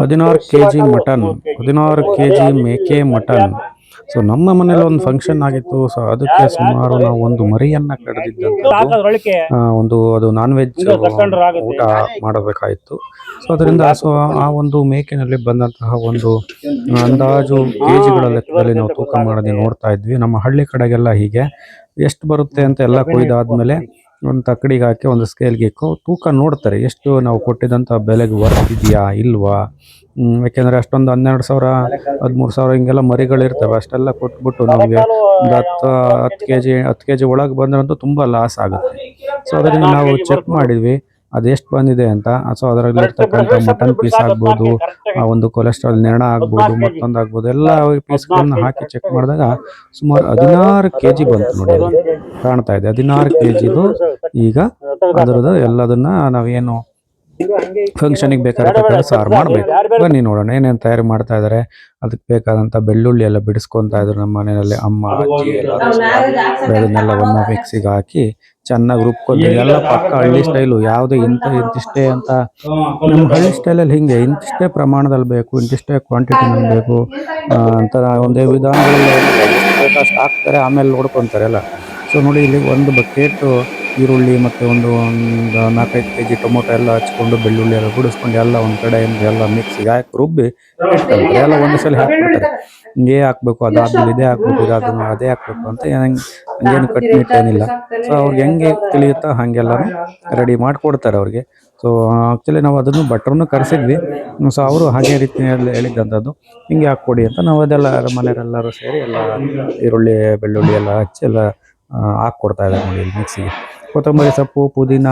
ಹದಿನಾರು K G mutton ಹದಿನಾರು K G ಮೇಕೆ ಮಟನ್. ಸೊ ನಮ್ಮ ಮನೇಲಿ ಒಂದು ಫಂಕ್ಷನ್ ಆಗಿತ್ತು. ಸೊ ಅದಕ್ಕೆ ಸುಮಾರು ನಾವು ಒಂದು ಮರಿಯನ್ನ ಕಡಿದಿದ್ದಂಥದ್ದು ಒಂದು ಅದು ನಾನ್ ವೆಜ್ ಊಟ ಮಾಡಬೇಕಾಯಿತು ಸೊ ಅದರಿಂದ ಸೊ ಆ ಒಂದು ಮೇಕೆನಲ್ಲಿ ಬಂದಂತಹ ಒಂದು ಅಂದಾಜು ಕೆಜಿಗಳ ಲೆಕ್ಕದಲ್ಲಿ ನಾವು ತೂಕ ಮಾಡೋದೇ ನೋಡ್ತಾ ಇದ್ವಿ. ನಮ್ಮ ಹಳ್ಳಿ ಕಡೆಗೆಲ್ಲ ಹೀಗೆ. ಎಷ್ಟು ಬರುತ್ತೆ ಅಂತ ಎಲ್ಲ ಕೊಯ್ದಾದ್ಮೇಲೆ ಒಂದು ತಕ್ಕಡಿಗೆ ಹಾಕಿ ಒಂದು ಸ್ಕೇಲ್ಗೆ ಇಕ್ಕೋ. ತೂಕ ನೋಡ್ತಾರೆ, ಎಷ್ಟು ನಾವು ಕೊಟ್ಟಿದ್ದಂಥ ಬೆಲೆಗೆ ವರ್ತ್ ಇದೆಯಾ, ಇಲ್ವಾ? ಯಾಕೆಂದರೆ ಅಷ್ಟೊಂದು ಹನ್ನೆರಡು ಸಾವಿರ, ಹದಿಮೂರು ಸಾವಿರ ಹಿಂಗೆಲ್ಲ ಮರಿಗಳಿರ್ತವೆ ಅಷ್ಟೆಲ್ಲ ಕೊಟ್ಬಿಟ್ಟು ನಮಗೆ ಒಂದು ಹತ್ತು ಹತ್ತು ಕೆ ಜಿ ಹತ್ತು ಕೆ ಜಿ ಒಳಗೆ ಬಂದ್ರಂತೂ ತುಂಬ ಲಾಸ್ ಆಗುತ್ತೆ. ಸೊ ಅದರಿಂದ ನಾವು ಚೆಕ್ ಮಾಡಿದ್ವಿ. ಅದೆಷ್ಟು ಬಂದಿದೆ ಅಂತ? ಸೊ ಅದರಲ್ಲಿ ಇರ್ತಕ್ಕಂಥ ಮಟನ್ ಪೀಸ್ ಆಗ್ಬೋದು ಆ ಒಂದು ಕೊಲೆಸ್ಟ್ರಾಲ್ ನೆರಣ ಆಗ್ಬೋದು ಮತ್ತೊಂದು ಆಗ್ಬೋದು ಎಲ್ಲ ಪೀಸ್ಗಳನ್ನ ಹಾಕಿ ಚೆಕ್ ಮಾಡಿದಾಗ ಸುಮಾರು ಹದಿನಾರು ಕೆ ಜಿ ಬಂತು ನೋಡಿ. ಕಾಣ್ತಾ ಇದೆ. ಹದಿನಾರು ಕೆ ಜಿದು ಈಗ ಅದರದ್ದು ಎಲ್ಲದನ್ನ ನಾವೇನು ಫಂಕ್ಷನಿಗೆ ಬೇಕಾದ ಸಾರು ಮಾಡಬೇಕು. ಬನ್ನಿ ನೋಡೋಣ ಏನೇನು ತಯಾರಿ ಮಾಡ್ತಾ ಇದ್ದಾರೆ ಅದಕ್ಕೆ ಬೇಕಾದಂಥ ಬೆಳ್ಳುಳ್ಳಿ ಎಲ್ಲ ಬಿಡಿಸ್ಕೊಂತಾ ಇದ್ರು ನಮ್ಮ ಮನೆಯಲ್ಲಿ ಅಮ್ಮ ಅಜ್ಜಿ ಎಲ್ಲ. ಒಂದು ಮಿಕ್ಸಿಗೆ ಹಾಕಿ ಚೆನ್ನಾಗಿ ರುಬ್ಕೊಂಡು ಎಲ್ಲ ಪಕ್ಕ ಹಳ್ಳಿ ಸ್ಟೈಲು ಯಾವುದೇ ಇಂಥ ಇಂತಿಷ್ಟೇ ಅಂತ. ನಮ್ಮ ಹಳ್ಳಿ ಸ್ಟೈಲಲ್ಲಿ ಹಿಂಗೆ ಇಂತಿಷ್ಟೇ ಪ್ರಮಾಣದಲ್ಲಿ ಬೇಕು ಇಂತಿಷ್ಟೇ ಕ್ವಾಂಟಿಟಿನಲ್ಲಿ ಬೇಕು. ಅಂತ ಒಂದೇ ವಿಧಾನ ಬೇಕಷ್ಟು ಹಾಕ್ತಾರೆ ಆಮೇಲೆ ನೋಡ್ಕೊತಾರೆ ಎಲ್ಲ. ಸೊ ನೋಡಿ ಇಲ್ಲಿ ಒಂದು ಬಕೆಟು ಈರುಳ್ಳಿ ಮತ್ತು ಒಂದು ಒಂದು ನಾಲ್ಕೈದು ಕೆ ಜಿ ಟೊಮೊಟೊ ಎಲ್ಲ ಹಚ್ಕೊಂಡು ಬೆಳ್ಳುಳ್ಳಿ ಎಲ್ಲ ಗುಡಿಸ್ಕೊಂಡು ಎಲ್ಲ ಒಂದು ಕಡೆಯಿಂದ ಎಲ್ಲ ಮಿಕ್ಸಿಗೆ ಹಾಕಿ ರುಬ್ಬಿ ಎಲ್ಲ ಒಂದೇ ಸಲ ಹಾಕ್ಬಿಡ್ತಾರೆ. ಹಿಂಗೆ ಹಾಕ್ಬೇಕು ಅದಾದ್ಮೇಲೆ ಇದೇ ಹಾಕ್ಬೇಕು ಇದಾದ್ಮೇಲೆ ಅದೇ ಹಾಕ್ಬೇಕು ಅಂತ ಏನು ಏನಿಲ್ಲ. ಸೊ ಅವ್ರಿಗೆ ಹೆಂಗೆ ತಿಳಿಯುತ್ತೋ ಹಾಗೆಲ್ಲನೂ ರೆಡಿ ಮಾಡಿಕೊಡ್ತಾರೆ ಅವ್ರಿಗೆ. ಸೊ ಆ್ಯಕ್ಚುಲಿ ನಾವು ಅದನ್ನು ಭಟ್ರನ್ನು ಕರೆಸಿದ್ವಿ. ಸೊ ಅವರು ಹಾಗೆ ರೀತಿಯಲ್ಲಿ ಹೇಳಿದ್ದಂಥದ್ದು ಹಿಂಗೆ ಹಾಕ್ಕೊಡಿ ಅಂತ ನಾವು ಅದೆಲ್ಲ ಮನೆಯವರೆಲ್ಲರೂ ಸೇರಿ ಎಲ್ಲ ಈರುಳ್ಳಿ, ಬೆಳ್ಳುಳ್ಳಿ ಎಲ್ಲ ಹಚ್ಚಿ ಎಲ್ಲ ಹಾಕ್ಕೊಡ್ತಾ ಇದ್ದಾರೆ ನೋಡಿ ಮಿಕ್ಸಿಗೆ ಕೊತ್ತಂಬರಿ ಸೊಪ್ಪು, ಪುದೀನ,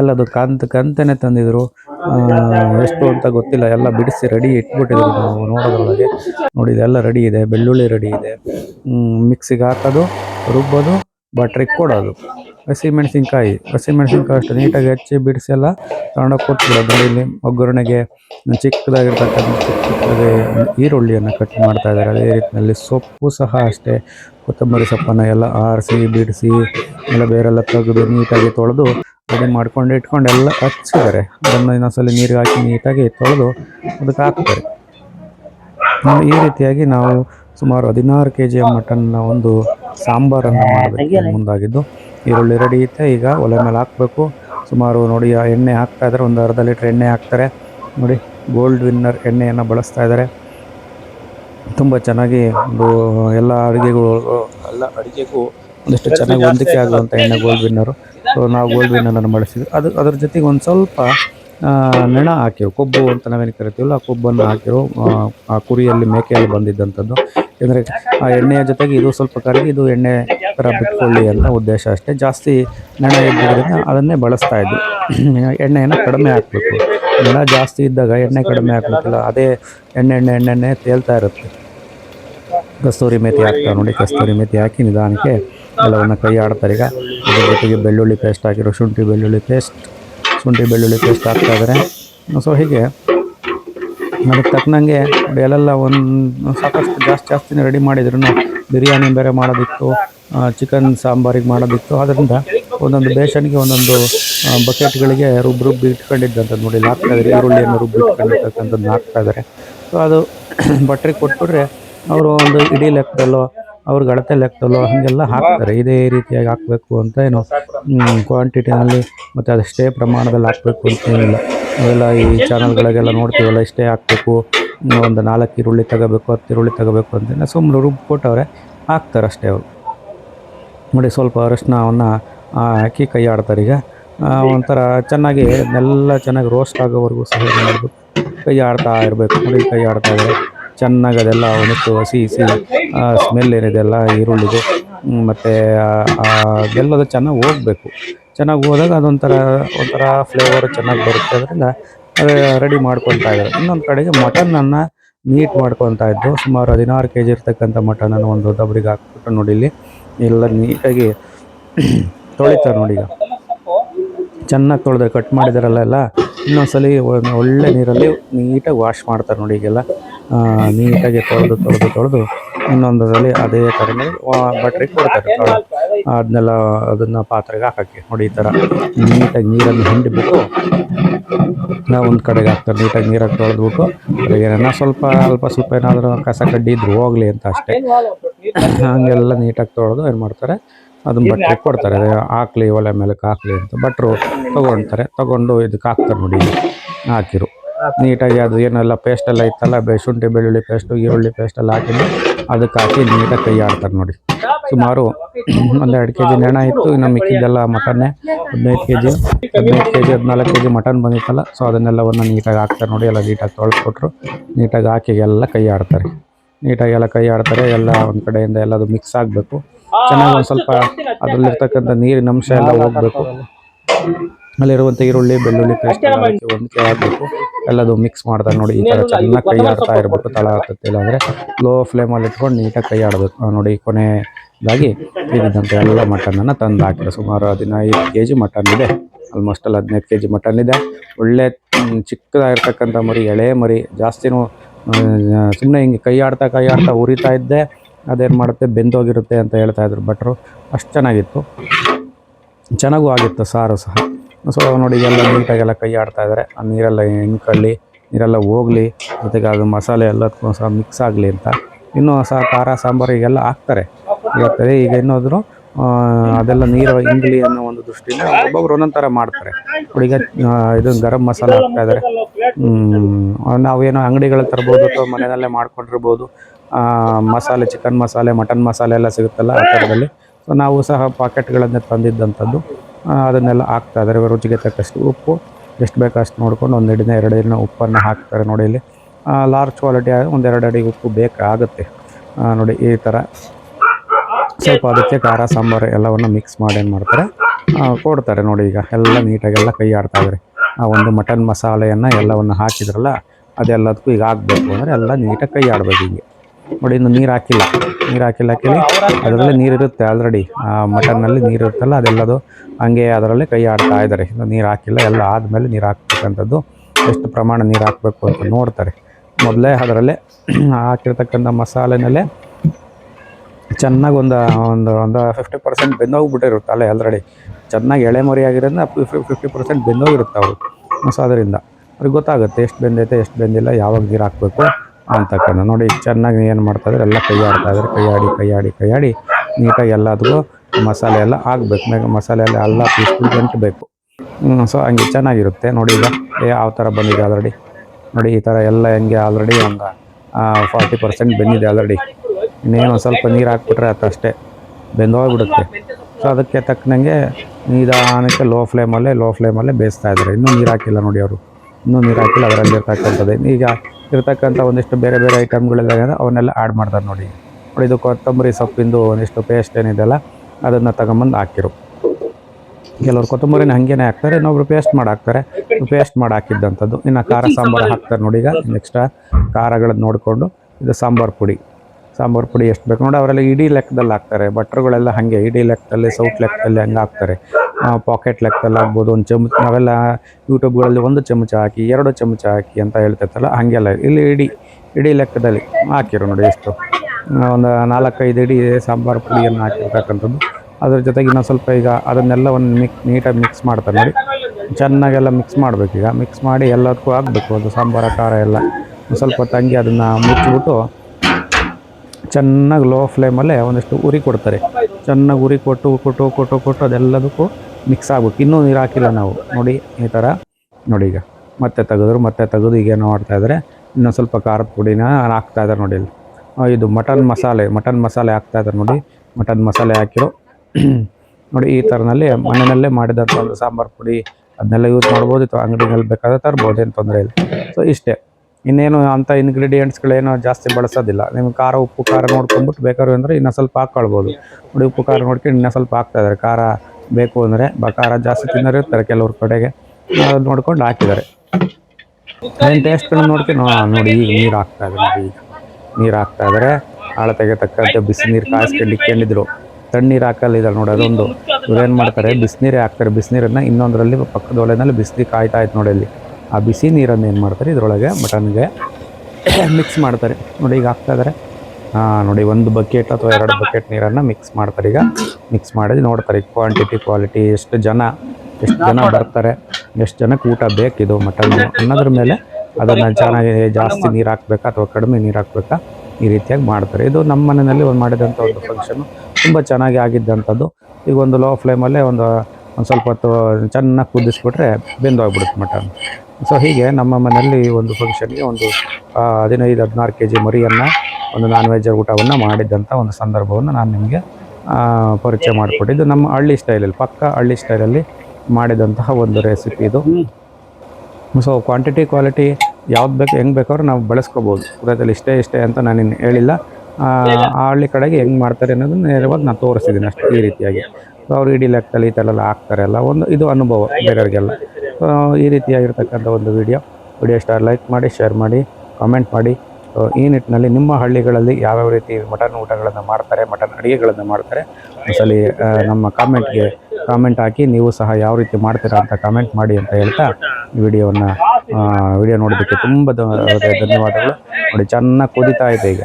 ಎಲ್ಲದು ಕಂತ, ಕಂತನೇ ತಂದಿದ್ರು. ಎಷ್ಟು ಅಂತ ಗೊತ್ತಿಲ್ಲ. ಎಲ್ಲ ಬಿಡಿಸಿ ರೆಡಿ ಇಟ್ಬಿಟ್ಟಿದ್ರು ನಾವು ನೋಡೋದ್ರೊಳಗೆ. ನೋಡಿ ಎಲ್ಲ ರೆಡಿ ಇದೆ. ಬೆಳ್ಳುಳ್ಳಿ ರೆಡಿ ಇದೆ. ಮಿಕ್ಸಿಗೆ ಹಾಕೋದು, ರುಬ್ಬೋದು ಬಟ್ರಿಗೆ ಕೊಡೋದು. ಹಸಿಮೆಣಸಿನ್ಕಾಯಿ ಹಸಿಮೆಣಸಿನ್ಕಾಯಿ ಅಷ್ಟು ನೀಟಾಗಿ ಹೆಚ್ಚಿ ಬಿಡಿಸಿ ಎಲ್ಲ ತಗೊಂಡೋಗಿ ಕೊಟ್ಬಿಡೋದು ಇಲ್ಲಿ ಒಗ್ಗರಣೆಗೆ ಚಿಕ್ಕದಾಗಿರ್ತಕ್ಕಂಥ ಚಿಕ್ಕ ಚಿಕ್ಕದಾಗಿ ಈರುಳ್ಳಿಯನ್ನು ಕಟ್ ಮಾಡ್ತಾ ಇದ್ದಾರೆ. ಅದೇ ರೀತಿಯಲ್ಲಿ ಸೊಪ್ಪು ಸಹ ಅಷ್ಟೇ. ಕೊತ್ತಂಬರಿ ಸೊಪ್ಪನ್ನು ಎಲ್ಲ ಆರಿಸಿ ಬಿಡಿಸಿ ಎಲ್ಲ ಬೇರೆಲ್ಲ ತೆಗೆದು ನೀಟಾಗಿ ತೊಳೆದು ರೆಡಿ ಮಾಡ್ಕೊಂಡು ಇಟ್ಕೊಂಡು ಎಲ್ಲ ಹಚ್ಚಿದ್ದಾರೆ. ಅದನ್ನು ಇನ್ನೊಂದ್ಸಲ ನೀರಿಗೆ ಹಾಕಿ ನೀಟಾಗಿ ತೊಳೆದು ಅದಕ್ಕೆ ಹಾಕ್ತಾರೆ. ಈ ರೀತಿಯಾಗಿ ನಾವು ಸುಮಾರು ಹದಿನಾರು ಕೆ ಜಿಯ ಮಟನ್ನ ಒಂದು ಸಾಂಬಾರನ್ನು ಮಾಡಬೇಕು ಮುಂದಾಗಿದ್ದು. ಈರುಳ್ಳಿ ರೆಡಿ ಐತೆ. ಈಗ ಒಲೆ ಮೇಲೆ ಹಾಕಬೇಕು. ಸುಮಾರು ನೋಡಿ ಎಣ್ಣೆ ಹಾಕ್ತಾ ಇದ್ದಾರೆ. ಒಂದು ಅರ್ಧ ಲೀಟ್ರ್ ಎಣ್ಣೆ ಹಾಕ್ತಾರೆ. ನೋಡಿ ಗೋಲ್ಡ್ ವಿನ್ನರ್ ಎಣ್ಣೆಯನ್ನು ಬಳಸ್ತಾ ಇದ್ದಾರೆ. ತುಂಬ ಚೆನ್ನಾಗಿ ಒಂದು, ಎಲ್ಲ ಅಡುಗೆಗಳು, ಎಲ್ಲ ಅಡುಗೆಗೂ ಒಂದಿಷ್ಟು ಚೆನ್ನಾಗಿ ಹೊಂದಿಕೆ ಆಗುವಂಥ ಎಣ್ಣೆ ಗೋಲ್ಡ್ ವಿನ್ನರು ಸೊ ನಾವು ಗೋಲ್ಡ್ ವಿನ್ನರನ್ನು ಬಳಸಿದ್ವಿ. ಅದು, ಅದ್ರ ಜೊತೆಗೆ ಒಂದು ಸ್ವಲ್ಪ ನೆಣ ಹಾಕಿರು. ಕೊಬ್ಬು ಅಂತ ನಾವೇನು ಕರಿತೀವಲ್ಲ, ಆ ಕೊಬ್ಬನ್ನು ಹಾಕಿರು. ಆ ಕುರಿಯಲ್ಲಿ, ಮೇಕೆಯಲ್ಲಿ ಬಂದಿದ್ದಂಥದ್ದು. ಯಾಕಂದರೆ ಆ ಎಣ್ಣೆಯ ಜೊತೆಗೆ ಇದು ಸ್ವಲ್ಪ ಕರಗಿ ಇದು ಎಣ್ಣೆ ಥರ ಬಿಟ್ಕೊಳ್ಳಿ ಅಂತ ಉದ್ದೇಶ ಅಷ್ಟೇ. ಜಾಸ್ತಿ ನೆಣ ಇದ್ದಿದ್ದರಿಂದ ಅದನ್ನೇ ಬಳಸ್ತಾ ಇದ್ವಿ ಎಣ್ಣೆಯನ್ನು ಕಡಿಮೆ ಹಾಕಬೇಕು. ನೆಣ ಜಾಸ್ತಿ ಇದ್ದಾಗ ಎಣ್ಣೆ ಕಡಿಮೆ ಹಾಕಬೇಕಲ್ಲ. ಅದೇ ಎಣ್ಣೆ ಎಣ್ಣೆ ಎಣ್ಣೆಣ್ಣೆ ತೇಲ್ತಾ ಇರುತ್ತೆ. ಕಸ್ತೂರಿ ಮೇತಿ ಹಾಕ್ತಾರೆ ನೋಡಿ. ಕಸ್ತೂರಿ ಮೇತಿ ಹಾಕಿ ನಿಧಾನಕ್ಕೆ ಎಲ್ಲವನ್ನು ಕೈ ಆಡ್ತಾರೆ. ಈಗ ಅದ್ರ ಜೊತೆಗೆ ಬೆಳ್ಳುಳ್ಳಿ ಪೇಸ್ಟ್ ಹಾಕಿರೋ ಶುಂಠಿ ಬೆಳ್ಳುಳ್ಳಿ ಪೇಸ್ಟ್ ಶುಂಠಿ ಬೆಳ್ಳುಳ್ಳಿ ಪೇಸ್ಟ್ ಹಾಕ್ತಾ ಇದ್ದಾರೆ. ಸೊ ಹೀಗೆ ಅದಕ್ಕೆ ತಕ್ಕನಂಗೆ ಬೆಲೆಲ್ಲ ಒಂದು ಸಾಕಷ್ಟು ಜಾಸ್ತಿ ಜಾಸ್ತಿನೇ ರೆಡಿ ಮಾಡಿದ್ರು ಬಿರಿಯಾನಿ ಬೇರೆ ಮಾಡೋದಿತ್ತು ಚಿಕನ್ ಸಾಂಬಾರಿಗೆ ಮಾಡೋದಿತ್ತು. ಅದರಿಂದ ಒಂದೊಂದು ಬೇಷನ್ಗೆ ಒಂದೊಂದು ಬಕೆಟ್ಗಳಿಗೆ ರುಬ್ಬಿ ರುಬ್ಬಿ ಇಟ್ಕೊಂಡಿದ್ದಂಥದ್ದು ನೋಡಿ ಹಾಕ್ತಾ ಇದ್ದಾರೆ ಈರುಳ್ಳಿಯನ್ನು ರುಬ್ಬಿ ಇಟ್ಕೊಂಡಿರ್ತಕ್ಕಂಥದ್ದು ಹಾಕ್ತಾ ಇದ್ದಾರೆ ಸೊ ಅದು ಭಟ್ರಿಗೆ ಕೊಟ್ಬಿಟ್ರೆ ಅವರು ಒಂದು ಇಡೀ ಲೆಕ್ಕದಲ್ಲೋ ಅವ್ರಿಗೆ ಅಳತೆ ಲೆಕ್ಕದಲ್ಲೋ ಹಾಗೆಲ್ಲ ಹಾಕ್ತಾರೆ. ಇದೇ ರೀತಿಯಾಗಿ ಹಾಕಬೇಕು ಅಂತ ಏನು ಕ್ವಾಂಟಿಟಿನಲ್ಲಿ ಮತ್ತು ಅದಷ್ಟೇ ಪ್ರಮಾಣದಲ್ಲಿ ಹಾಕಬೇಕು ಅಂತ ಏನಿಲ್ಲ. ಅವೆಲ್ಲ ಈ ಚಾನಲ್ಗಳಿಗೆಲ್ಲ ನೋಡ್ತೀವಲ್ಲ ಇಷ್ಟೇ ಹಾಕಬೇಕು. ಒಂದು ನಾಲ್ಕು ಈರುಳ್ಳಿ ತಗೋಬೇಕು ಹತ್ತು ಈರುಳ್ಳಿ ತಗೋಬೇಕು ಅಂತ ಸುಮ್ಮನೆ ರುಬ್ಬಿ ಕೊಟ್ಟವ್ರೆ ಹಾಕ್ತಾರೆ ಅಷ್ಟೇ ಅವರು. ನೋಡಿ ಸ್ವಲ್ಪ ಅರಶಿನವನ್ನು ಹಾಕಿ ಕೈ ಆಡ್ತಾರೆ ಈಗ. ಒಂಥರ ಚೆನ್ನಾಗಿ ಎಲ್ಲ ಚೆನ್ನಾಗಿ ರೋಸ್ಟ್ ಆಗೋವರೆಗೂ ಸಹ ಮಾಡಬೇಕು ಕೈ ಆಡ್ತಾ ಇರಬೇಕು. ನೋಡಿ ಕೈ ಆಡ್ತಾ ಇದ್ದಾರೆ ಚೆನ್ನಾಗಿ ಅದೆಲ್ಲ ಒಂದಿಷ್ಟು ಹಸಿ ಹಸಿ ಸ್ಮೆಲ್ ಏನಿದೆ ಎಲ್ಲ ಈರುಳ್ಳಿದು ಮತ್ತು ಅದೆಲ್ಲದು ಚೆನ್ನಾಗಿ ಹೋಗಬೇಕು. ಚೆನ್ನಾಗಿ ಹೋದಾಗ ಅದೊಂಥರ, ಒಂಥರ ಫ್ಲೇವರ್ ಚೆನ್ನಾಗಿ ಬರುತ್ತೆ. ಅದರಿಂದ ರೆಡಿ ಮಾಡ್ಕೊತಾ ಇದ್ದಾರೆ. ಇನ್ನೊಂದು ಕಡೆಗೆ ಮಟನನ್ನು ನೀಟ್ ಮಾಡ್ಕೊತಾ ಇದ್ದು, ಸುಮಾರು ಹದಿನಾರು ಕೆ ಜಿ ಇರ್ತಕ್ಕಂಥ ಮಟನನ್ನು ಒಂದು ದಬ್ರಿಗೆ ಹಾಕ್ಬಿಟ್ಟು ನೋಡಿ ಇಲ್ಲಿ. ಎಲ್ಲ ನೀಟಾಗಿ ತೊಳಿತಾರೆ ನೋಡಿ ಈಗ. ಚೆನ್ನಾಗಿ ತೊಳೆದ್ರೆ ಕಟ್ ಮಾಡಿದಾರಲ್ಲ ಎಲ್ಲ, ಇನ್ನೊಂದ್ಸಲಿ ಒಳ್ಳೆ ನೀರಲ್ಲಿ ನೀಟಾಗಿ ವಾಶ್ ಮಾಡ್ತಾರೆ ನೋಡಿ ಈಗೆಲ್ಲ. ನೀಟಾಗಿ ತೊಳೆದು ತೊಳೆದು ತೊಳೆದು ಇನ್ನೊಂದರಲ್ಲಿ ಅದೇ ಥರನೇ ಬಟ್ರಿಗೆ ಕೊಡ್ತಾರೆ. ಅದನ್ನೆಲ್ಲ, ಅದನ್ನು ಪಾತ್ರೆಗೆ ಹಾಕೋಕ್ಕೆ ನೋಡಿ ಈ ಥರ. ನೀಟಾಗಿ ನೀರನ್ನು ಹಿಂಡಿಬಿಟ್ಟು ನಾವು ಒಂದು ಕಡೆಗೆ ಹಾಕ್ತಾರೆ. ನೀಟಾಗಿ ನೀರಾಗಿ ತೊಳೆದ್ಬಿಟ್ಟು ಏನನ್ನ ಸ್ವಲ್ಪ, ಅಲ್ಪ ಸ್ವಲ್ಪ ಏನಾದರೂ ಕಸ ಕಡ್ಡಿ ಇದ್ರು ಹೋಗಲಿ ಅಂತ ಅಷ್ಟೇ. ಹಂಗೆಲ್ಲ ನೀಟಾಗಿ ತೊಳೆದು ಏನು ಮಾಡ್ತಾರೆ, ಅದನ್ನ ಬಟ್ಟೆ ಕೊಡ್ತಾರೆ. ಹಾಕ್ಲಿ, ಒಲೆ ಮೇಲೆ ಹಾಕ್ಲಿ ಅಂತ. ಭಟ್ರು ತೊಗೊಳ್ತಾರೆ ತಗೊಂಡು ಇದಕ್ಕೆ ಹಾಕ್ತಾರೆ ನೋಡಿ. ಹಾಕಿರು. ನೀಟಾಗಿ ಅದು ಏನೆಲ್ಲ ಪೇಸ್ಟ್ ಎಲ್ಲ ಇತ್ತಲ್ಲ, ಬೆ ಶುಂಠಿ, ಬೆಳ್ಳುಳ್ಳಿ ಪೇಸ್ಟು ಈರುಳ್ಳಿ ಪೇಸ್ಟ್ ಎಲ್ಲ ಅದಕ್ಕೆ ಹಾಕಿ ನೀಟಾಗಿ ಕೈ ಆಡ್ತಾರೆ ನೋಡಿ. ಸುಮಾರು ಒಂದು ಎರಡು ಕೆ ಜಿ ನೆಣ ಇತ್ತು, ಇನ್ನು ಮಿಕ್ಕಿದ್ದೆಲ್ಲ ಮಟನ್ನೇ. ಹದಿನೈದು ಕೆ ಜಿ ಹದಿನೈದು ಕೆ ಜಿ ಹದಿನಾಲ್ಕು ಕೆ ಜಿ ಮಟನ್ ಬಂದಿತ್ತಲ್ಲ. ಸೊ ಅದನ್ನೆಲ್ಲವನ್ನು ನೀಟಾಗಿ ಹಾಕ್ತಾರೆ ನೋಡಿ, ಎಲ್ಲ ನೀಟಾಗಿ ತೊಳೆದ್ಕೊಟ್ರು ನೀಟಾಗಿ ಹಾಕಿ ಎಲ್ಲ ಕೈ ಆಡ್ತಾರೆ. ನೀಟಾಗಿ ಎಲ್ಲ ಕೈ ಆಡ್ತಾರೆ, ಎಲ್ಲ ಒಂದು ಕಡೆಯಿಂದ ಎಲ್ಲದು ಮಿಕ್ಸ್ ಆಗಬೇಕು. ಚೆನ್ನಾಗಿ ಒಂದು ಸ್ವಲ್ಪ ಅದರಲ್ಲಿರ್ತಕ್ಕಂಥ ನೀರಿನ ಅಂಶ ಎಲ್ಲ ಹೋಗ್ಬೇಕು. ಅಲ್ಲಿರುವಂಥ ಈರುಳ್ಳಿ ಬೆಳ್ಳುಳ್ಳಿ ಪೇಸ್ಟ್ ಹೊಂದಿಕೆ ಆಗಬೇಕು ಎಲ್ಲದು ಮಿಕ್ಸ್ ಮಾಡ್ತಾರೆ ನೋಡಿ ಈ ಥರ ಚೆನ್ನಾಗಿ ಕೈ ಆಡ್ತಾ ಇರಬೇಕು ತಳ ಆಗ್ತದೆ ಇಲ್ಲಾಂದರೆ ಲೋ ಫ್ಲೇಮಲ್ಲಿ ಇಟ್ಕೊಂಡು ನೀಟಾಗಿ ಕೈ ಆಡಬೇಕು ನೋಡಿ ಕೊನೆಯದಾಗಿ ಇದ್ದಂತೆ ಎಲ್ಲ ಮಟನನ್ನು ತಂದು ಹಾಕಿದೆ. ಸುಮಾರು ಹದಿನೈದು ಕೆ ಜಿ ಮಟನ್ ಇದೆ. ಆಲ್ಮೋಸ್ಟ್ ಅಲ್ಲಿ ಹದಿನೈದು ಕೆ ಜಿ ಮಟನ್ ಇದೆ. ಒಳ್ಳೆ ಚಿಕ್ಕದಾಗಿರ್ತಕ್ಕಂಥ ಮರಿ ಎಳೆ ಮರಿ ಜಾಸ್ತಿನೂ ಸುಮ್ಮನೆ ಹಿಂಗೆ ಕೈ ಆಡ್ತಾ ಕೈ ಆಡ್ತಾ ಉರಿತಾ ಇದ್ದೆ ಅದೇನು ಮಾಡುತ್ತೆ ಬೆಂದೋಗಿರುತ್ತೆ ಅಂತ ಹೇಳ್ತಾ ಇದ್ರು ಭಟ್ರು. ಅಷ್ಟು ಚೆನ್ನಾಗಿತ್ತು. ಚೆನ್ನಾಗೂ ಆಗಿತ್ತು ಸಾರು ಸಹ. ಸೊ ನೋಡಿ ಎಲ್ಲ ನೀಟಾಗೆಲ್ಲ ಕೈ ಆಡ್ತಾ ಇದ್ದಾರೆ. ಆ ನೀರೆಲ್ಲ ಎಣ್ಕಳ್ಳಿ, ನೀರೆಲ್ಲ ಹೋಗಲಿ, ಜೊತೆಗೆ ಅದು ಮಸಾಲೆ ಎಲ್ಲದಕ್ಕೂ ಸಹ ಮಿಕ್ಸ್ ಆಗಲಿ ಅಂತ. ಇನ್ನೂ ಸಹ ಖಾರ ಸಾಂಬಾರಿಗೆಲ್ಲ ಹಾಕ್ತಾರೆ. ಹಾಕ್ತಾರೆ ಈಗ ಇನ್ನೋದ್ರು ಅದೆಲ್ಲ ನೀರು ಇಂಗ್ಲಿ ಅನ್ನೋ ಒಂದು ದೃಷ್ಟಿಯಿಂದ ಒಬ್ಬೊಬ್ರು ಒಂದೊಂದು ಥರ ಮಾಡ್ತಾರೆ. ಈಗ ಇದು ಗರಂ ಮಸಾಲೆ ಹಾಕ್ತಾ ಇದ್ದಾರೆ. ನಾವೇನೋ ಅಂಗಡಿಗಳಲ್ಲಿ ತರ್ಬೋದು ಅಥವಾ ಮನೆಯಲ್ಲೇ ಮಾಡ್ಕೊಂಡಿರ್ಬೋದು. ಮಸಾಲೆ ಚಿಕನ್ ಮಸಾಲೆ ಮಟನ್ ಮಸಾಲೆ ಎಲ್ಲ ಸಿಗುತ್ತಲ್ಲ ಆ ಥರದಲ್ಲಿ ಸೊ ನಾವು ಸಹ ಪಾಕೆಟ್ಗಳನ್ನೇ ತಂದಿದ್ದಂಥದ್ದು. ಅದನ್ನೆಲ್ಲ ಹಾಕ್ತಾ ಇದ್ದಾರೆ. ರುಚಿಗೆ ತಕ್ಕಷ್ಟು ಉಪ್ಪು ಎಷ್ಟು ಬೇಕೋ ಅಷ್ಟು ನೋಡ್ಕೊಂಡು ಒಂದು ದಿನ ಎರಡು ಉಪ್ಪನ್ನು ಹಾಕ್ತಾರೆ ನೋಡಿ ಇಲ್ಲಿ. ಲಾರ್ಜ್ ಕ್ವಾಲಿಟಿ ಒಂದೆರಡು ಅಡಿ ಉಪ್ಪು ಬೇಕಾಗುತ್ತೆ. ನೋಡಿ ಈ ಥರ ಸ್ವಲ್ಪ ಅದಕ್ಕೆ ಖಾರ, ಸಾಂಬಾರು ಎಲ್ಲವನ್ನು ಮಿಕ್ಸ್ ಮಾಡಿ ಏನು ಮಾಡ್ತಾರೆ ಕೊಡ್ತಾರೆ ನೋಡಿ ಈಗ. ಎಲ್ಲ ನೀಟಾಗೆಲ್ಲ ಕೈ ಆಡ್ತಾ ಇದ್ದಾರೆ. ಆ, ಒಂದು ಮಟನ್ ಮಸಾಲೆಯನ್ನು ಎಲ್ಲವನ್ನು ಹಾಕಿದ್ರಲ್ಲ, ಅದೆಲ್ಲದಕ್ಕೂ ಈಗ ಹಾಕ್ಬೇಕು ಅಂದರೆ ಎಲ್ಲ ನೀಟಾಗಿ ಕೈ ಆಡಬೇಕು ಹೀಗೆ. ನೋಡಿ, ಇನ್ನು ನೀರು ಹಾಕಿಲ್ಲ. ನೀರು ಹಾಕಿಲ್ಲ ಹಾಕಿಲಿ ಅದರಲ್ಲಿ ನೀರಿರುತ್ತೆ ಆಲ್ರೆಡಿ ಆ ಮಟನ್ನಲ್ಲಿ ನೀರು ಇರುತ್ತಲ್ಲ, ಅದೆಲ್ಲದು ಹಂಗೆ ಅದರಲ್ಲಿ ಕೈ ಆಡ್ತಾ ಇದ್ದಾರೆ ನೀರು ಹಾಕಿಲ್ಲ, ಎಲ್ಲ ಆದಮೇಲೆ ನೀರು ಹಾಕ್ತಕ್ಕಂಥದ್ದು ಎಷ್ಟು ಪ್ರಮಾಣ ನೀರು ಹಾಕಬೇಕು ಅಂತ ನೋಡ್ತಾರೆ. ಮೊದಲೇ ಅದರಲ್ಲೇ ಹಾಕಿರ್ತಕ್ಕಂಥ ಮಸಾಲೆನಲ್ಲೇ ಚೆನ್ನಾಗಿ ಒಂದು ಒಂದು ಒಂದು ಫಿಫ್ಟಿ ಪರ್ಸೆಂಟ್ ಬೆಂದೋಗ್ಬಿಟ್ಟಿರುತ್ತೆ ಅಲ್ಲೇ ಆಲ್ರೆಡಿ ಚೆನ್ನಾಗಿ ಎಳೆ ಮರಿ ಫಿಫ್ಟಿ ಪರ್ಸೆಂಟ್ ಬೆಂದೋಗಿರುತ್ತೆ ಅವರು ಸೊ ಅದರಿಂದ ಅವ್ರಿಗೆ ಗೊತ್ತಾಗುತ್ತೆ, ಎಷ್ಟು ಬೆಂದೈತೆ, ಎಷ್ಟು ಬೆಂದಿಲ್ಲ, ಯಾವಾಗ ನೀರು ಹಾಕಬೇಕು. ಅಂತಕ್ಕಂಥ ನೋಡಿ, ಚೆನ್ನಾಗಿ ಏನು ಮಾಡ್ತಾ ಇದ್ದಾರೆ ಎಲ್ಲ ಕೈ ಆಡ್ತಾ ಇದ್ದಾರೆ ಕೈ ಆಡಿ ಕೈ ಆಡಿ ಕೈ ಆಡಿ ನೀಟಾಗಿ ಎಲ್ಲದಕ್ಕೂ ಮಸಾಲೆ ಎಲ್ಲ ಹಾಕ್ಬೇಕು. ಮ್ಯಾಗ ಮಸಾಲೆ ಎಲ್ಲ ಎಲ್ಲ ಪೀಸ್ಫುಲ್ ಗಂಟಬೇಕು ಸೊ ಹಂಗೆ ಚೆನ್ನಾಗಿರುತ್ತೆ. ನೋಡಿ ಈಗ ಯಾವ ಥರ ಬಂದಿದೆ ಆಲ್ರೆಡಿ ನೋಡಿ, ಈ ಥರ ಎಲ್ಲ ಹೆಂಗೆ ಆಲ್ರೆಡಿ ಒಂದು ಫಾರ್ಟಿ ಪರ್ಸೆಂಟ್ ಬೆಂದಿದೆ ಆಲ್ರೆಡಿ ಇನ್ನೇನು ಸ್ವಲ್ಪ ನೀರು ಹಾಕ್ಬಿಟ್ರೆ ಅದು ಅಷ್ಟೇ. ಬೆಂದೋಗ್ಬಿಡುತ್ತೆ. ಸೊ ಅದಕ್ಕೆ ತಕ್ಕನಂಗೆ ನಿಧಾನಕ್ಕೆ ಲೋ ಫ್ಲೇಮಲ್ಲೇ ಲೋ ಫ್ಲೇಮಲ್ಲೇ ಬೇಯಿಸ್ತಾ ಇದ್ದಾರೆ. ಇನ್ನೂ ನೀರು ಹಾಕಿಲ್ಲ ನೋಡಿ ಅವರು. ಇನ್ನೂ ನೀರು ಹಾಕಿಲ್ಲ, ಅದರಲ್ಲಿ ಇರ್ತಕ್ಕಂಥದ್ದು. ಈಗ ಇರ್ತಕ್ಕಂಥ ಒಂದಿಷ್ಟು ಬೇರೆ ಬೇರೆ ಐಟಮ್ಗಳೆಲ್ಲ ಏನಿದೆ ಅವನ್ನೆಲ್ಲ ಆ್ಯಡ್ ಮಾಡ್ತಾರೆ ನೋಡಿ. ನೋಡಿ ಇದು ಕೊತ್ತಂಬರಿ ಸೊಪ್ಪಿಂದು ಒಂದಿಷ್ಟು ಪೇಸ್ಟ್ ಏನಿದೆಯಲ್ಲ ಅದನ್ನು ತಗೊಂಬಂದು ಹಾಕಿರು. ಕೆಲವರು ಕೊತ್ತಂಬರಿನ ಹಾಗೇನೆ ಹಾಕ್ತಾರೆ ಇನ್ನೊಬ್ರು ಪೇಸ್ಟ್ ಮಾಡಿ ಹಾಕ್ತಾರೆ. ಪೇಸ್ಟ್ ಮಾಡಿ ಹಾಕಿದ್ದಂಥದ್ದು. ಇನ್ನು ಖಾರ ಸಾಂಬಾರು ಹಾಕ್ತಾರೆ ನೋಡಿ ಈಗ. ನೆಕ್ಸ್ಟ್ ಖಾರಗಳನ್ನು ನೋಡಿಕೊಂಡು ಇದು ಸಾಂಬಾರು ಪುಡಿ. ಸಾಂಬಾರು ಪುಡಿ ಎಷ್ಟು ಬೇಕು ನೋಡಿ ಅವರೆಲ್ಲ ಇಡೀ ಲೆಕ್ಕದಲ್ಲಿ ಹಾಕ್ತಾರೆ. ಭಟ್ರುಗಳೆಲ್ಲ ಹಾಗೆ ಇಡೀ ಲೆಕ್ಕದಲ್ಲಿ ಸೌಟ್ ಲೆಕ್ಕದಲ್ಲಿ ಹಂಗೆ ಹಾಕ್ತಾರೆ. ಪಾಕೆಟ್ ಲೆಕ್ಕದಲ್ಲಿ ಆಗ್ಬೋದು, ಒಂದು ಚಮಚ, ನಾವೆಲ್ಲ ಯೂಟ್ಯೂಬ್ಗಳಲ್ಲಿ ಒಂದು ಚಮಚ ಹಾಕಿ, ಎರಡು ಚಮಚ ಹಾಕಿ ಅಂತ ಹೇಳ್ತಿರ್ತಲ್ಲ ಹಾಗೆಲ್ಲ ಇಲ್ಲಿ ಇಡೀ ಇಡೀ ಲೆಕ್ಕದಲ್ಲಿ ಹಾಕಿರು ನೋಡಿ ಎಷ್ಟು. ಒಂದು ನಾಲ್ಕೈದು ಇಡೀ ಸಾಂಬಾರು ಪುಡಿಯನ್ನು ಹಾಕಿರ್ತಕ್ಕಂಥದ್ದು. ಅದ್ರ ಜೊತೆಗೆ ಇನ್ನೊಂದು ಸ್ವಲ್ಪ ಈಗ ಅದನ್ನೆಲ್ಲ ಒಂದು ಮಿಕ್ ನೀಟಾಗಿ ಮಿಕ್ಸ್ ಮಾಡ್ತಾರೆ ನೋಡಿ. ಚೆನ್ನಾಗೆಲ್ಲ ಮಿಕ್ಸ್ ಮಾಡಬೇಕು ಈಗ. ಮಿಕ್ಸ್ ಮಾಡಿ ಎಲ್ಲದಕ್ಕೂ ಹಾಕ್ಬೇಕು, ಅದು ಸಾಂಬಾರ, ಖಾರ ಎಲ್ಲ. ಸ್ವಲ್ಪ ತಂಗಿ ಅದನ್ನು ಮುಚ್ಚಿಬಿಟ್ಟು ಚೆನ್ನಾಗಿ ಲೋ ಫ್ಲೇಮಲ್ಲೇ ಒಂದಿಷ್ಟು ಉರಿ ಕೊಡ್ತಾರೆ. ಚೆನ್ನಾಗಿ ಉರಿ ಕೊಟ್ಟು ಕೊಟ್ಟು ಕೊಟ್ಟು ಕೊಟ್ಟು ಅದೆಲ್ಲದಕ್ಕೂ ಮಿಕ್ಸ್ ಆಗ್ಬೇಕು. ಇನ್ನೂ ನೀರು ಹಾಕಿಲ್ಲ ನಾವು. ನೋಡಿ, ಈ ಥರ ನೋಡಿ ಈಗ. ಮತ್ತೆ ತೆಗೆದ್ರು, ಮತ್ತೆ ತೆಗೆದು ಈಗ ಏನು ಮಾಡ್ತಾ ಇದ್ದಾರೆ ಇನ್ನೊಂದು ಸ್ವಲ್ಪ ಖಾರದ ಪುಡಿನ ಹಾಕ್ತಾ ಇದ್ದಾರೆ ನೋಡಿ ಇಲ್ಲಿ. ಇದು ಮಟನ್ ಮಸಾಲೆ ಮಟನ್ ಮಸಾಲೆ ಹಾಕ್ತಾ ಇದ್ದಾರೆ ನೋಡಿ. ಮಟನ್ ಮಸಾಲೆ ಹಾಕಿರೋ. ನೋಡಿ, ಈ ಥರನಲ್ಲಿ ಮನೆಯಲ್ಲೇ ಮಾಡಿದಂಥ ಒಂದು ಸಾಂಬಾರು ಪುಡಿ. ಅದನ್ನೆಲ್ಲ ಯೂಸ್ ಮಾಡ್ಬೋದು, ಅಥವಾ ಅಂಗಡಿನಲ್ಲಿ ಬೇಕಾದ್ರೆ ತರ್ಬೋದು, ಏನು ತೊಂದರೆ ಇಲ್ಲ. ಸೊ ಇಷ್ಟೇ. ಇನ್ನೇನು ಅಂಥ ಇಂಗ್ರೀಡಿಯೆಂಟ್ಸ್ಗಳೇನು ಜಾಸ್ತಿ ಬಳಸೋದಿಲ್ಲ. ನಿಮ್ಗೆ ಖಾರ, ಉಪ್ಪು, ಖಾರ ನೋಡ್ಕೊಂಡ್ಬಿಟ್ಟು ಬೇಕಾದ್ರೆ ಅಂದರೆ ಇನ್ನೂ ಸ್ವಲ್ಪ ಹಾಕ್ಕೊಳ್ಬೋದು. ನೋಡಿ, ಉಪ್ಪು, ಖಾರ ನೋಡ್ಕೊಂಡು ಇನ್ನೂ ಸ್ವಲ್ಪ ಹಾಕ್ತಾಯಿದ್ದಾರೆ ಖಾರ ಬೇಕು ಅಂದರೆ ಬಕಾರ ಜಾಸ್ತಿ ತಿನ್ನೋರು ಇರ್ತಾರೆ ಕೆಲವ್ರ ಕಡೆಗೆ. ಅದು ನೋಡ್ಕೊಂಡು ಹಾಕಿದ್ದಾರೆ. ಏನು ಟೇಸ್ಟ್ಗಳನ್ನ ನೋಡ್ತೀನಿ ನೋಡಿ, ಈಗ ನೀರು ಹಾಕ್ತಾ ಇದ್ದಾರೆ, ನೋಡಿ, ಈಗ ನೀರು ಹಾಕ್ತಾ ಇದ್ದಾರೆ. ಅಳತೆಗೆ ತಕ್ಕಂತೆ ಬಿಸಿ ನೀರು ಕಾಯಿಸ್ಕೊಂಡು ಇಕ್ಕೊಂಡಿದ್ರು. ತಣ್ಣೀರು ಹಾಕಲ್ಲ ಇದ್ದಾರೆ ನೋಡಿ, ಅದೊಂದು. ಇವ್ರೇನು ಮಾಡ್ತಾರೆ? ಬಿಸಿನೀರೇ ಹಾಕ್ತಾರೆ. ಬಿಸಿನೀರನ್ನು ಇನ್ನೊಂದರಲ್ಲಿ ಪಕ್ಕದ ಒಲೆಯಲ್ಲಿ ಬಿಸಿನೀರು ಕಾಯ್ತಾ ಇತ್ತು ನೋಡಿ ಅಲ್ಲಿ. ಆ ಬಿಸಿ ನೀರನ್ನು ಏನು ಮಾಡ್ತಾರೆ? ಇದರೊಳಗೆ ಮಟನ್ಗೆ ಮಿಕ್ಸ್ ಮಾಡ್ತಾರೆ. ನೋಡಿ, ಈಗ ಹಾಕ್ತಾ ಇದ್ದಾರೆ. ನೋಡಿ ಒಂದು ಬಕೆಟ್ ಅಥವಾ ಎರಡು ಬಕೆಟ್ ನೀರನ್ನು ಮಿಕ್ಸ್ ಮಾಡ್ತಾರೆ. ಈಗ ಮಿಕ್ಸ್ ಮಾಡಿ ನೋಡ್ತಾರೆ ಕ್ವಾಂಟಿಟಿ ಕ್ವಾಲಿಟಿ ಎಷ್ಟು ಜನ ಎಷ್ಟು ಜನ ಬರ್ತಾರೆ ಎಷ್ಟು ಜನಕ್ಕೆ ಊಟ ಬೇಕಿದು ಮಟನ್. ಅನ್ನೋದ್ರ ಮೇಲೆ ಅದನ್ನು ಚೆನ್ನಾಗಿ ಜಾಸ್ತಿ ನೀರು ಹಾಕ್ಬೇಕಾ ಅಥವಾ ಕಡಿಮೆ ನೀರು ಹಾಕ್ಬೇಕಾ ಈ ರೀತಿಯಾಗಿ ಮಾಡ್ತಾರೆ. ಇದು ನಮ್ಮ ಮನೆಯಲ್ಲಿ ಒಂದು ಮಾಡಿದಂಥ ಒಂದು ಫಂಕ್ಷನು ತುಂಬ ಚೆನ್ನಾಗಿ ಆಗಿದ್ದಂಥದ್ದು ಈಗ ಒಂದು ಲೋ ಫ್ಲೇಮಲ್ಲೇ ಒಂದು ಒಂದು ಸ್ವಲ್ಪ ಹೊತ್ತು ಚೆನ್ನಾಗಿ ಕುದಿಸ್ಬಿಟ್ರೆ ಬೆಂದೋಗ್ಬಿಡುತ್ತೆ ಮಟನ್. ಸೊ ಹೀಗೆ ನಮ್ಮ ಮನೆಯಲ್ಲಿ ಒಂದು ಫಂಕ್ಷನ್ಗೆ ಒಂದು ಹದಿನೈದು ಹದಿನಾರು ಕೆ ಜಿ ಮರಿಯನ್ನು ಒಂದು ನಾನ್ ವೆಜ್ ಊಟವನ್ನು ಮಾಡಿದ್ದಂಥ ಒಂದು ಸಂದರ್ಭವನ್ನು ನಾನು ನಿಮಗೆ ಪರಿಚಯ ಮಾಡಿಕೊಟ್ಟಿದ್ದು. ನಮ್ಮ ಹಳ್ಳಿ ಸ್ಟೈಲಲ್ಲಿ ಪಕ್ಕ ಹಳ್ಳಿ ಸ್ಟೈಲಲ್ಲಿ ಮಾಡಿದಂತಹ ಒಂದು ರೆಸಿಪಿ ಇದು. ಸೊ ಕ್ವಾಂಟಿಟಿ ಕ್ವಾಲಿಟಿ ಯಾವ್ದು ಬೇಕು ಹೆಂಗೆ ಬೇಕಾದ್ರೂ ನಾವು ಬಳಸ್ಕೋಬೋದು. ಪುರದಲ್ಲಿ ಇಷ್ಟೇ ಇಷ್ಟೇ ಅಂತ ನಾನು ಇನ್ನು ಹೇಳಿಲ್ಲ. ಆ ಹಳ್ಳಿ ಕಡೆಗೆ ಹೆಂಗೆ ಮಾಡ್ತಾರೆ ಅನ್ನೋದನ್ನ ನೇರವಾಗಿ ನಾನು ತೋರಿಸಿದ್ದೀನಿ ಅಷ್ಟೇ ಈ ರೀತಿಯಾಗಿ. ಸೊ ಅವ್ರು ಇಡೀ ಲೆಕ್ಕದಲ್ಲಿ ಈ ಥರ ಎಲ್ಲ ಹಾಕ್ತಾರೆ ಎಲ್ಲ ಒಂದು ಇದು ಅನುಭವ ಬೇರೆಯವ್ರಿಗೆಲ್ಲ. ಸೊ ಈ ರೀತಿಯಾಗಿರ್ತಕ್ಕಂಥ ಒಂದು ವಿಡಿಯೋ ವಿಡಿಯೋ ಸ್ಟಾರ್ ಲೈಕ್ ಮಾಡಿ ಶೇರ್ ಮಾಡಿ ಕಾಮೆಂಟ್ ಮಾಡಿ. ಈ ನಿಟ್ಟಿನಲ್ಲಿ ನಿಮ್ಮ ಹಳ್ಳಿಗಳಲ್ಲಿ ಯಾವ್ಯಾವ ರೀತಿ ಮಟನ್ ಊಟಗಳನ್ನು ಮಾಡ್ತಾರೆ, ಮಟನ್ ಅಡುಗೆಗಳನ್ನು ಮಾಡ್ತಾರೆ? ಒಂದ್ಸಲಿ ನಮ್ಮ ಕಾಮೆಂಟ್ಗೆ ಕಾಮೆಂಟ್ ಹಾಕಿ, ನೀವು ಸಹ ಯಾವ ರೀತಿ ಮಾಡ್ತೀರಾ ಅಂತ ಕಾಮೆಂಟ್ ಮಾಡಿ ಅಂತ ಹೇಳ್ತಾ ವಿಡಿಯೋವನ್ನು ವಿಡಿಯೋ ನೋಡೋದಕ್ಕೆ ತುಂಬ ಧನ್ಯವಾದಗಳು. ನೋಡಿ, ಚೆನ್ನಾಗಿ ಕುದೀತಾ ಇದೆ ಈಗ.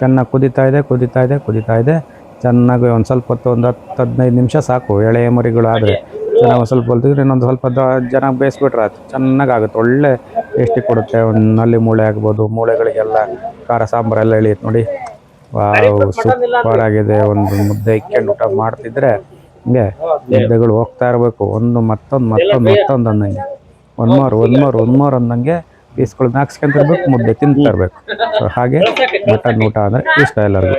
ಚೆನ್ನಾಗಿ ಕುದೀತಾ ಇದೆ ಕುದೀತಾ ಇದೆ ಕುದೀತಾ ಇದೆ. ಚೆನ್ನಾಗಿ ಒಂದು ಸ್ವಲ್ಪ ಹೊತ್ತು ಒಂದು ಹತ್ತು ಹದಿನೈದು ನಿಮಿಷ ಸಾಕು. ಎಳೆಯ ಮರಿಗಳು ಚೆನ್ನಾಗಿ ಒಂದು ಸ್ವಲ್ಪ ಹೊಲ್ತಿದ್ರೆ ಇನ್ನೊಂದು ಸ್ವಲ್ಪ ಜನ ಬೇಯಿಸ್ಬಿಟ್ರೆ ಆಯ್ತು. ಚೆನ್ನಾಗಿ ಆಗುತ್ತೆ ಒಳ್ಳೆ ಟೇಸ್ಟಿ ಕೊಡುತ್ತೆ. ಒಂದು ನಲ್ಲಿ ಮೂಳೆ ಆಗ್ಬೋದು, ಮೂಳೆಗಳಿಗೆಲ್ಲ ಖಾರ ಸಾಂಬಾರೆಲ್ಲ ಎಳಿಯುತ್ತೆ ನೋಡಿ. ಸೂಪರ್ ಆಗಿದೆ. ಒಂದು ಮುದ್ದೆ ಇಕ್ಕೊಂಡು ಊಟ ಮಾಡ್ತಿದ್ರೆ ಹಿಂಗೆ ಮುದ್ದೆಗಳು ಹೋಗ್ತಾ ಇರಬೇಕು. ಒಂದು ಮತ್ತೊಂದು ಮತ್ತೊಂದು ಮತ್ತೊಂದು ಅಂದಂಗೆ ಒಂದು ಮೋರ್ ಒಂದು ಮೋರ್ ಒಂದು ಮೋರ್ ಅಂದಂಗೆ ಪೀಸ್ಗಳನ್ನ ಹಾಕ್ಸ್ಕೊಂತಿರ್ಬೇಕು, ಮುದ್ದೆ ತಿಂತಾ ಹಾಗೆ ಮಟನ್ ಊಟ ಅಂದರೆ ಇಷ್ಟ ಎಲ್ಲರಿಗೂ.